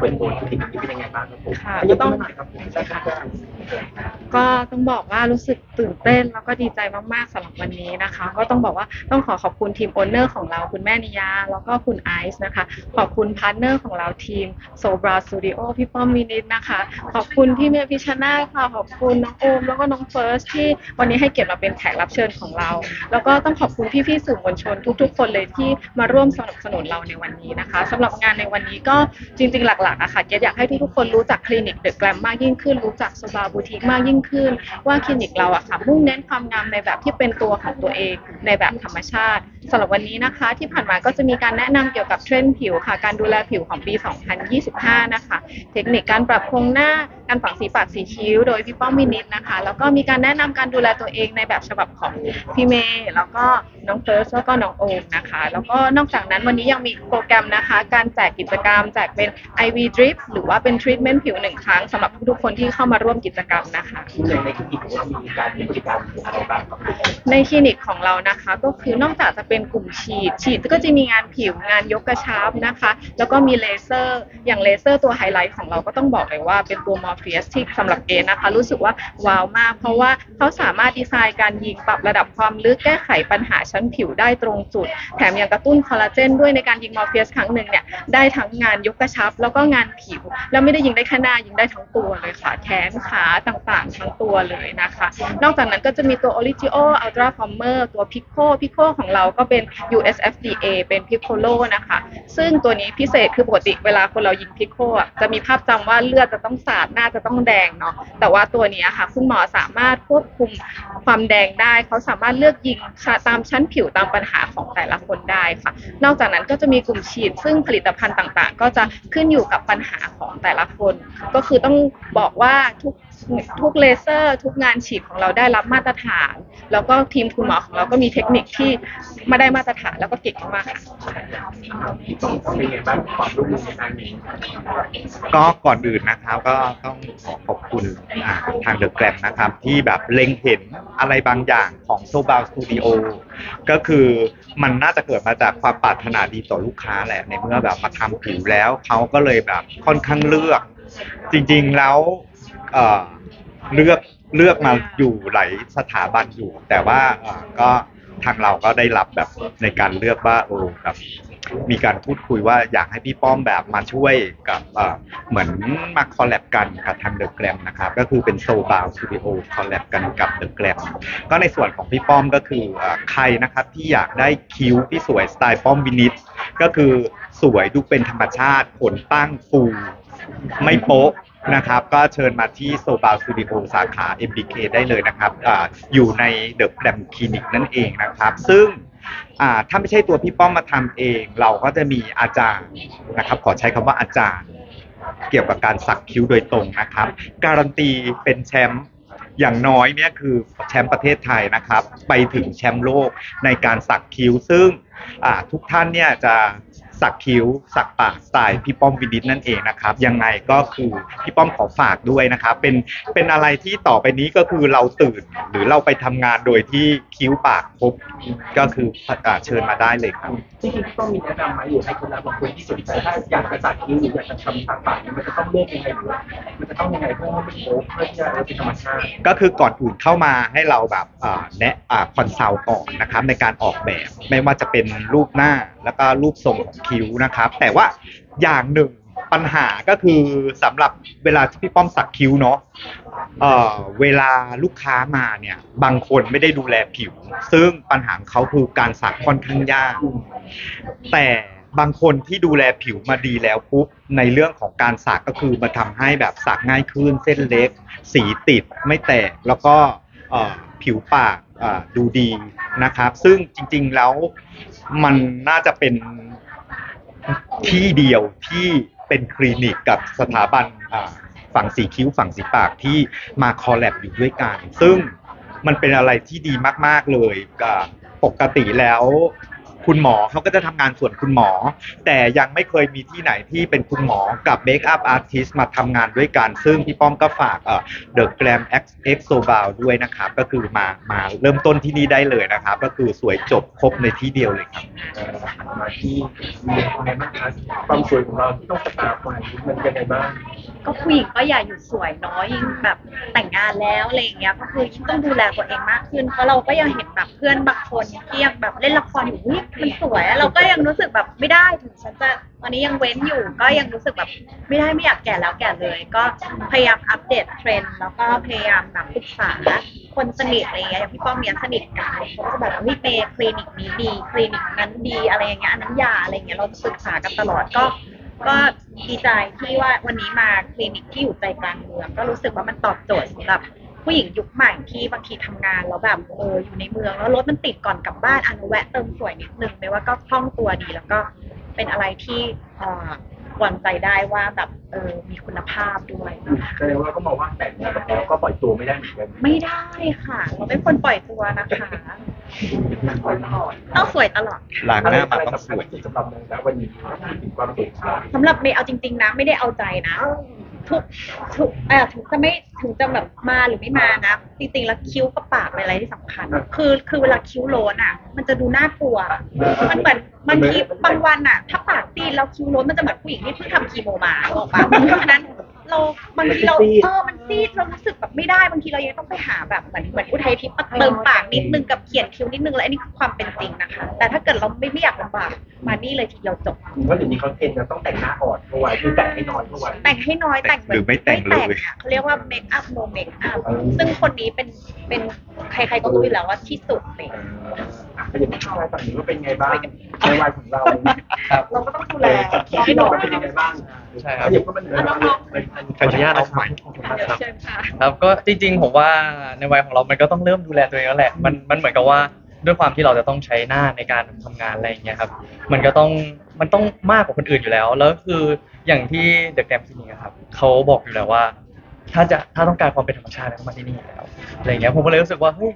เปิดตัวธุรกิจนี้เป็นยังไงบ้างครับผมค่ะก็ต้องหน่อยครับผมได้ครับก็ต้องบอกว่ารู้สึกตื่นเต้นแล้วก็ดีใจมากๆสำหรับวันนี้นะคะ ก็ต้องบอกว่าต้องขอขอบคุณทีมโอนเนอร์ของเราคุณแม่นิยา แล้วก็คุณไอซ์นะคะ ขอบคุณพาร์ทเนอร์ของเราทีมโซบราสตูดิโอพี่ป้อมมินิดนะคะ ขอบคุณพี่เมย์พิชชนาธิ์ค่ะ ขอบคุณน้องโอมแล้วก็น้องเฟิร์สที่วันนี้ให้เกียรติมาเป็นแขกรับเชิญของเรา แล้วก็ต้องขอบคุณพี่ๆสื่อมวลชนทุก ๆ คนเลยที่มาร่วมสนับสนุนเราในวันนี้นะคะสำหรับงานในวันนี้ก็จริงๆหลักๆอะค่ะเกดอยากให้ทุกๆคนรู้จักคลินิกเดอะแกรมมากยิ่งขึ้น รู้จักโซบาบูทิกมากยิ่งขึ้น ว่าคลินิกเราอะค่ะมุ่งเน้นความงามในแบบที่เป็นตัวของตัวเองในแบบธรรมชาติ สำหรับวันนี้นะคะ ที่ผ่านมาก็จะมีการแนะนำเกี่ยวกับเทรนด์ผิวค่ะ การดูแลผิวของปี 2025 นะคะ เทคนิคการปรับโครงหน้าการฝังสีปากสีคิ้ว โดยพี่ป้อมมินิดนะคะ แล้วก็มีการแนะนำการดูแลตัวเองในแบบฉบับของพี่เมย์แล้วก็น้องเฟิร์สแล้วก็น้องโอมนะคะ แล้วก็นอกจากนั้นวันนี้ยังมีโปรแกรมนะคะ การแจกกิจกรรมแจกเป็น IV drip หรือว่าเป็นทรีทเมนต์ผิวหนึ่งครั้งสำหรับทุกๆคนที่เข้ามาร่วมกิจกรรมนะคะในในธุรกิจของเรามีการบริการอะไรบ้างครับผมในคลินิกของเรานะคะ ก็คือนอกจากจะเป็น็นกลุ่มฉีด ฉีดก็จะมีงานผิวงานยกกระชับนะคะ แล้วก็มีเลเซอร์ อย่างเลเซอร์ตัวไฮไลท์ของเราก็ต้องบอกเลยว่าเป็นตัวมอร์ฟีสที่สำหรับเอนะคะ รู้สึกว่าว้าวมาก เพราะว่าเขาสามารถดีไซน์การยิงปรับระดับความลึกแก้ไขปัญหาชั้นผิวได้ตรงจุด แถมยังกระตุ้นคอลลาเจนด้วยในการยิงมอร์ฟีสครั้งหนึ่งเนี่ยได้ทั้งงานยกกระชับ แล้วก็งานผิว แล้วไม่ได้ยิงได้แค่หน้ายิงได้ทั้งตัวเลยค่ะแขนขาต่างๆ ทั้งตัวเลยนะคะ นอกจากนั้นก็จะมีตัว Origio Ultra Former ตัว Pico Pico ของเราก็เป็น US FDA เป็น Piccolo นะคะ ซึ่งตัวนี้พิเศษคือปกติเวลาคนเรายิง Pico อะจะมีภาพจำว่าเลือดจะต้องสาดหน้าจะต้องแดงเนาะแต่ว่าตัวนี้ค่ะคุณหมอสามารถควบคุมความแดงได้ เขาสามารถเลือกยิงตามชั้นผิวตามปัญหาของแต่ละคนได้ค่ะ นอกจากนั้นก็จะมีกลุ่มฉีด ซึ่งผลิตภัณฑ์ต่างๆ ก็จะขึ้นอยู่กับปัญหาของแต่ละคน ก็คือต้องบอกว่าทุกทุกเลเซอร์ ทุกงานฉีดของเราได้รับมาตรฐาน แล้วก็ทีมคุณหมอของเราก็มีเทคนิคที่มาได้มาตรฐานแล้วก็เก่งมากๆค่ะที่ต้องเป็นยังไงบ้างความร่วมมือในงานนี้ก็ก่อนอื่นนะครับก็ต้องขอขอบคุณอ่าทางเดอะแกรมนะครับ ที่แบบเล็งเห็นอะไรบางอย่างของโซบาสตูดิโอก็คือมันน่าจะเกิดมาจากความปรารถนาดีต่อลูกค้าแหละในเมื่อแบบมาทำผิวแล้วเขาก็เลยแบบค่อนข้างเลือก จริงๆแล้ว เอ่อเลือกเลือกมาอยู่หลายสถาบันอยู่ แต่ว่าเอ่อก็ทางเราก็ได้รับแบบในการเลือกว่าโอ้แบบมีการพูดคุยว่าอยากให้พี่ป้อมแบบมาช่วยกับเอ่อเหมือนมาคอลแลบกันกับทางเดอะแกรมนะครับก็คือเป็นโซบาวสตูดิโอคอลแลบกันกับเดอะแกรมก็ในส่วนของพี่ป้อมก็คือเอ่อใครนะครับที่อยากได้คิ้วที่สวยสไตล์ป้อมวินิตก็คือสวยดูเป็นธรรมชาติขนตั้งฟู ไม่โป๊ะนะครับ ก็เชิญมาที่โซบาสตูดิโอสาขา MBK ได้เลยนะครับอาอยู่ในเดอะแกรมคลินิกนั่นเองนะครับ ซึ่งอ่าถ้าไม่ใช่ตัวพี่ป้อมมาทำเอง เราก็จะมีอาจารย์นะครับ ขอใช้คำว่าอาจารย์ เกี่ยวกับการสักคิ้วโดยตรงนะครับ การันตีเป็นแชมป์อย่างน้อยเนี่ยคือแชมป์ประเทศไทยนะครับ ไปถึงแชมป์โลกในการสักคิ้ว ซึ่งอ่าทุกท่านเนี่ยจะ สักคิ้ว สักปากสไตล์พี่ป้อมวินิตนั่นเองนะครับยังไงก็คือพี่ป้อมขอฝากด้วยนะครับเป็นเป็นอะไรที่ต่อไปนี้ก็คือเราตื่น หรือเราไปทำงานโดยที่คิ้วปากครบก็คืออ่าเชิญมาได้เลยครับ จริงๆต้องมีแนะนำไหมหรือให้คนรับบางคนที่สนใจถ้าอยากจะตัดคิ้วหรืออยากจะทำทางปากเนี่ยมันจะต้องเลือกยังไงหรือว่ามันจะต้องยังไงเพื่อให้มันโป๊ะเพื่อที่จะเอาเป็นธรรมชาติ ก็คือก่อนอื่นเข้ามาให้เราแบบอ่าแนะอ่าคอนซัลท์ก่อนนะครับในการออกแบบ ไม่ว่าจะเป็นรูปหน้าแล้วก็รูปทรงของคิ้วนะครับ แต่ว่าอย่างหนึ่งปัญหาก็คือสำหรับเวลาที่พี่ป้อมสักคิ้วเนาะเเวลาลูกค้ามาเนี่ยบางคนไม่ได้ดูแลผิว ซึ่งปัญหาเขาคือการสักค่อนข้างยากแต่บางคนที่ดูแลผิวมาดีแล้วปุ๊บในเรื่องของการสักก็คือมาทำให้แบบสักง่ายขึ้น เส้นเล็ก สีติดไม่แตกแล้วก็ผิวปากดูดีนะครับ ซึ่งจริงๆแล้วมันน่าจะเป็น ที่เดียวที่เป็นคลินิกกับสถาบันอ่าฝั่งสีคิ้วฝั่งสีปากที่มาคอลแลบอยู่ด้วยกัน ซึ่งมันเป็นอะไรที่ดีมาก ๆ เลยกับปกติแล้ว คุณหมอเขาก็จะทำงานส่วนคุณหมอ แต่ยังไม่เคยมีที่ไหนที่เป็นคุณหมอกับเมคอัพอาร์ติสมาทำงานด้วยกัน ซึ่งพี่ป้อมก็ฝากเอ่อ The Glam X X s o b a l ด้วยนะครับ ก็คือมามาเริ่มต้นที่นี่ได้เลยนะครับ ก็คือสวยจบครบในที่เดียวเลยครับ มาที่มีอะไรบ้างคะความสวยของเราที่ต้องตาร์ฟไว้มันยังไงบ้าง ก็ผู้หญิงก็อย่าหยุดสวยเนาะยิ่งแบบแต่งงานแล้วอะไรอย่างเงี้ยก็คือยิ่งต้องดูแลตัวเองมากขึ้น เพราะเราก็ยังเห็นแบบเพื่อนบางคนที่ยังแบบเล่นละครอยู่อุ๊ยมันสวยเราก็ยังรู้สึกแบบไม่ได้ถึงฉันจะตอนนี้ยังเว้นอยู่ก็ยังรู้สึกแบบไม่ได้ไม่อยากแก่แล้วแก่เลย ก็พยายามอัปเดตเทรนด์แล้วก็พยายามแบบปรึกษาคนสนิทอะไรเงี้ยอย่างพี่ป้อมเมียสนิทกันเขาจะแบบว่เฮ้ยเมย์คลินิกนี้ดีคลินิกนั้นดีอะไรอย่างเงี้ยอันนั้นยาอะไรเงี้ยเราจะปรึกษากันตลอดก็ ก็ดีใจที่ว่าวันนี้มาคลินิกที่อยู่ใจกลางเมืองก็รู้สึกว่ามันตอบโจทย์สำหรับผู้หญิงยุคใหม่ที่บางทีทำงานแล้วแบบเอออยู่ในเมือง แล้วรถมันติดก่อนกลับบ้านอันแวะเติมสวยนิดนึงไม่ว่าก็คล่องตัวดีแล้วก็เป็นอะไรที่เอ่อหวังใจได้ว่าแบบเออมีคุณภาพด้วยแสดงว่าก็มองว่าแต่งงานแล้วก็ปล่อยตัวไม่ได้เหมือนกันไม่ได้ค่ะ เราไม่ควรปล่อยตัวนะคะ ต้องสวยตลอดล้างหน้ามาต้องสวยสำหรับนางวันนี้ถึงความสวยของเราสำหรับเมย์เอาจริง ๆ นะ ไม่ได้เอาใจนะ ทุกทุกเอ่อถึงจะไม่ถึงจะแบบมาหรือไม่มานะ จริงๆแล้วคิ้วกับปากเป็นอะไรที่สำคัญ คือคือเวลาคิ้วโลนอะ มันจะดูน่ากลัว มันเหมือนบางทีบางวันอะ ถ้าปากตีนแล้วคิ้วโลนมันจะเหมือนผู้หญิงที่เพิ่งทำคีโมมาออกปะเพราะฉะนั้น เราบางทีเราเออมันซีดเรารู้สึกแบบไม่ได้บางทีเรายังต้องไปหาแบบเหมือนเหมือนอุทัยทิพย์มาเติมปากนิดนึงกับเขียนคิ้วนิดนึงแล้วอันนี้คือความเป็นจริงนะคะ แต่ถ้าเกิดเราไม่ไม่อยากลำบากมานี่เลยทีเดียวจบเพราะเดี๋ยวนี้เขาเทรนจะต้องแต่งหน้าอ่อนเข้าไว้คือแต่งให้น้อยเข้าไว้แต่งให้น้อยแต่งเหมือนหรือไม่แต่งเลยอะเขาเรียกว่าเมคอัพโนเมคอัพเออซึ่งคนนี้เป็นเป็นใครๆก็รู้อยู่แล้วว่าที่สุดเลยอะก็อย่างที่ชายฝั่งนี้ว่าเป็นไงบ้างในวัยของเรา ครับเราก็ต้องดูแลที่เราเป็นยังไงบ้างใช่ครับอย่างว่ามันอะน้องขออนุญาตเอาใหม่เดี๋ยวเชิญค่ะครับก็จริง ๆ ผมว่าในวัยของเรา มันก็ต้องเริ่มดูแลตัวเองแล้วแหละ มันมันเหมือนกับว่าด้วยความที่เราจะต้องใช้หน้าในการทำงานอะไรอย่างเงี้ยครับ มันก็ต้องมันต้องมากกว่าคนอื่นอยู่แล้ว แล้วคืออย่างที่เดอะแกรมคลินิกครับเขาบอกอยู่แล้วว่า ถ้าจะถ้าต้องการความเป็นธรรมชาติต้องมาที่นี่อยู่แล้วอะไรอย่างเงี้ยผมก็เลยรู้สึกว่าเฮ้ย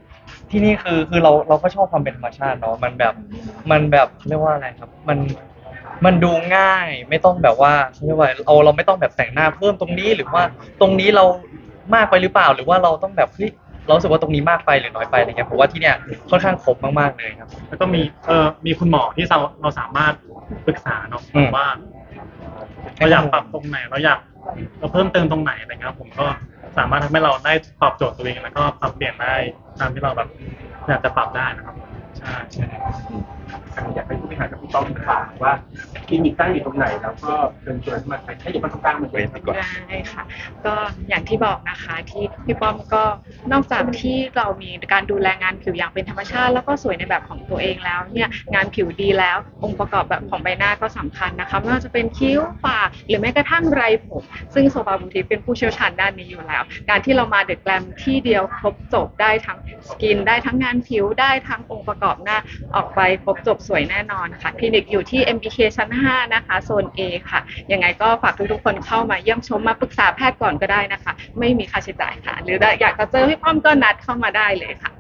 ที่นี่คือคือเราเราก็ชอบความเป็นธรรมชาติเนาะมันแบบมันแบบเรียกว่าอะไรครับ มัน มันดูง่ายไม่ต้องแบบว่าเขาเรียกว่าเราเราไม่ต้องแบบแต่งหน้าเพิ่มตรงนี้หรือว่าตรงนี้เรามากไปหรือเปล่า หรือว่าเราต้องแบบเฮ้ยเรารู้สึกว่าตรงนี้มากไปหรือน้อยไปอะไรเงี้ยผมว่าที่เนี่ยค่อนข้างครบมากๆเลยครับแล้วก็มีเออมีคุณหมอที่เราเราสามารถปรึกษาเนาะอืมว่าเราอยากปรับตรงไหนเราอยากเราเพิ่มเติมตรงไหนอะไรเงี้ยครับผมก็สามารถทำให้เราได้ตอบโจทย์ตัวเองแล้วก็ปรับเปลี่ยนได้ตามที่เราแบบอยากจะปรับได้นะครับผมใช่ใช่ อยากให้ผู้บริหารกับพี่ต้อมฝากว่าคลินิกตั้งอยู่ตรงไหน แล้วก็เชิญชวนมาใช้ให้อยู่มาตรงกลางมันเป็นดีกว่าได้ค่ะ ก็อย่างที่บอกนะคะที่พี่ป้อมก็นอกจากที่เรามีการดูแลงานผิวอย่างเป็นธรรมชาติ แล้วก็สวยในแบบของตัวเองแล้วเนี่ยงานผิวดีแล้ว องค์ประกอบแบบของใบหน้าก็สำคัญนะคะไม่ว่าจะเป็นคิ้วปากหรือแม้กระทั่งไรผม ซึ่งโซบาบูติเป็นผู้เชี่ยวชาญด้านนี้อยู่แล้ว การที่เรามาเดอะแกรมที่เดียวครบจบได้ทั้งสกินได้ทั้งงานผิวได้ทั้งองค์ประกอบหน้าออกไปครบจบสวยแน่นอนค่ะคลินิกอยู่ที่ MBK ชั้น 5 นะคะ โซน A ค่ะ ยังไงก็ฝากทุกๆคนเข้ามาเยี่ยมชมมาปรึกษาแพทย์ก่อนก็ได้นะคะ ไม่มีค่าใช้จ่ายค่ะ หรืออยากจะเจอพี่ป้อมก็นัดเข้ามาได้เลยค่ะ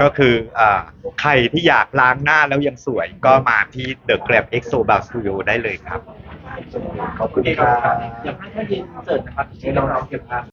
ก็คืออ่าใครที่อยากล้างหน้าแล้วยังสวยก็มาที่ The Grab X s o b a Studio ได้เลยครับ ขอบคุณครับ อย่างท่านเย็นเสิร์ตนะครับให้น้องๆเก็บภาพ